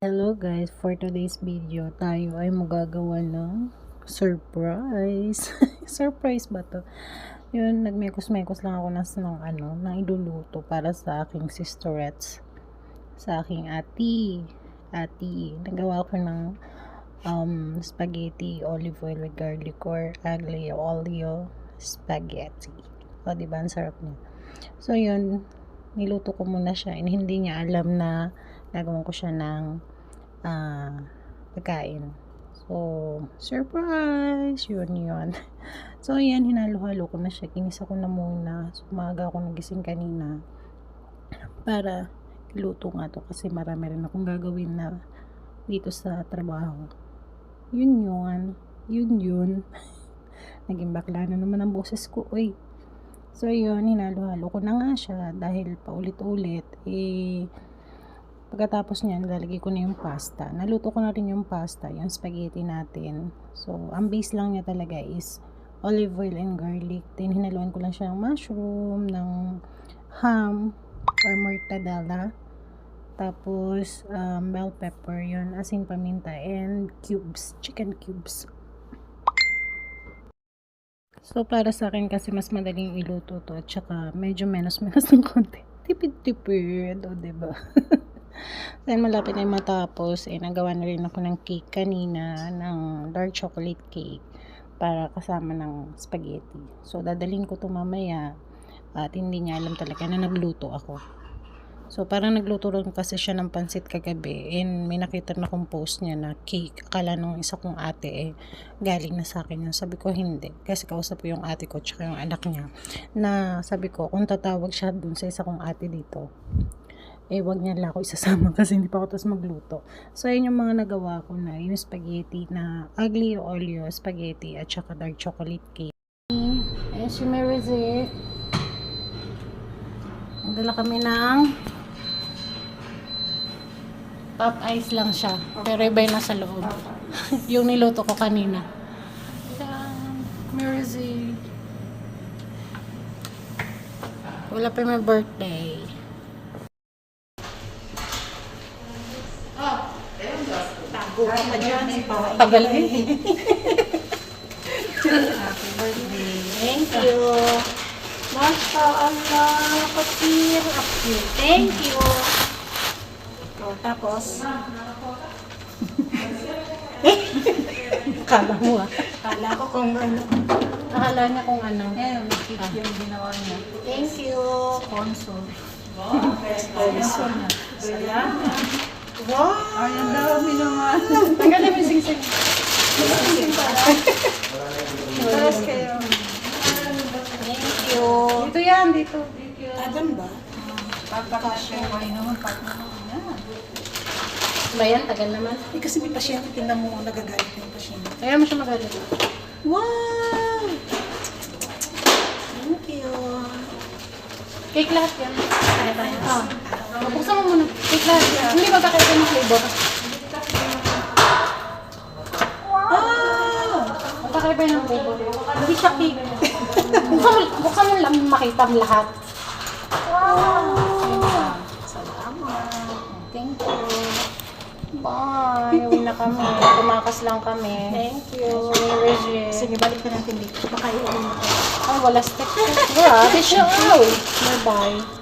Hello guys, for today's video, tayo ay magagawa ng surprise. surprise ba to? Yun, nagmekos-mekos lang ako ng, ng ano, ng iluluto para sa aking sisterettes. Sa aking ati. Ati. Nagawa ko ng um, spaghetti, olive oil with garlic or aglio olio spaghetti. O, diba? Ang sarap niya. So, yun, niluto ko muna siya and hindi niya alam na gagawin ko siya ng ah, pagkain. So, surprise! Yun, yun. So, ayan, hinalo-halo ko na siya. Kinisa ko na muna. So, umaga ako nagising kanina para iluto nga to kasi marami rin akong gagawin na dito sa trabaho. Yun yun. Yun yun. Naging bakla na naman ang boses ko. Uy. So, yun, hinalo-halo ko na nga siya dahil paulit-ulit. Eh, pagkatapos niyan, lalagay ko na yung pasta. Naluto ko na rin yung pasta, yung spaghetti natin. So, ang base lang niya talaga is olive oil and garlic. Then, hinaluan ko lang siya ng mushroom, ng ham, or mortadella. Tapos, um, bell pepper, yun, asin paminta, and cubes, chicken cubes. So, para sa akin kasi mas madaling iluto to at saka medyo menos-menos ng konti. Tipid-tipid, o diba? Then, malapit na matapos, eh, nagawa na rin ako ng cake kanina, ng dark chocolate cake para kasama ng spaghetti. So, dadalhin ko to mamaya at hindi niya alam talaga na nagluto ako. So, parang nagluto rin kasi siya ng pansit kagabi and may nakita na akong post niya na cake. Akala nung isa kong ate eh, galing na sa akin yun. Sabi ko, hindi. Kasi kausap ko yung ate ko tsaka yung anak niya na sabi ko, kung tatawag siya dun sa isa kong ate dito, eh wag niya lang ako isasama kasi hindi pa ako tapos magluto. So, ayun yung mga nagawa ko na yung spaghetti na aglio olio spaghetti at saka dark chocolate cake. Ayan si Merizy. Nagdala kami ng pop ice lang siya. Pero iba yung nasa loob. yung niluto ko kanina. Ayan. Merizy. Wala pa yung birthday. Tago ka pa dyan. Tagal eh. Happy birthday. Thank you. Masya Allah. Apir. Thank you. Oh, tapos, Kala mo ah. kala ko kung ano. Akala niya kung ano. Eh, makikita yung ginawa niya. Thank you. Sponsor. Sponsor na. Salamat. Wow! Ay, ang dami naman. Tagal namin sing-sing. Tapos kayo. Thank you. Dito yan, dito. Adam ba? Pagkakasya. Ay naman, pag Ba yan? Tagal naman. Eh, kasi may pasyente, tingnan mo nagagalit yung pasyente. Kaya mo siya magalit. Wow! Thank you. Cake lahat yan. Kaya tayo. Ah. Buksan mo Hindi ba kakaiba ng flavor? Wow! Magkakaiba ng flavor. Hindi siya cake. buksan mo, buksan mo lang makita ang lahat. Wow! Salamat. Thank you. Bye. Uwi na kami. Tumakas lang kami. Thank you. Reggie. Sige, balik na natin dito. Baka iuwi mo. Ay, wala stick. Grabe siya. Bye-bye.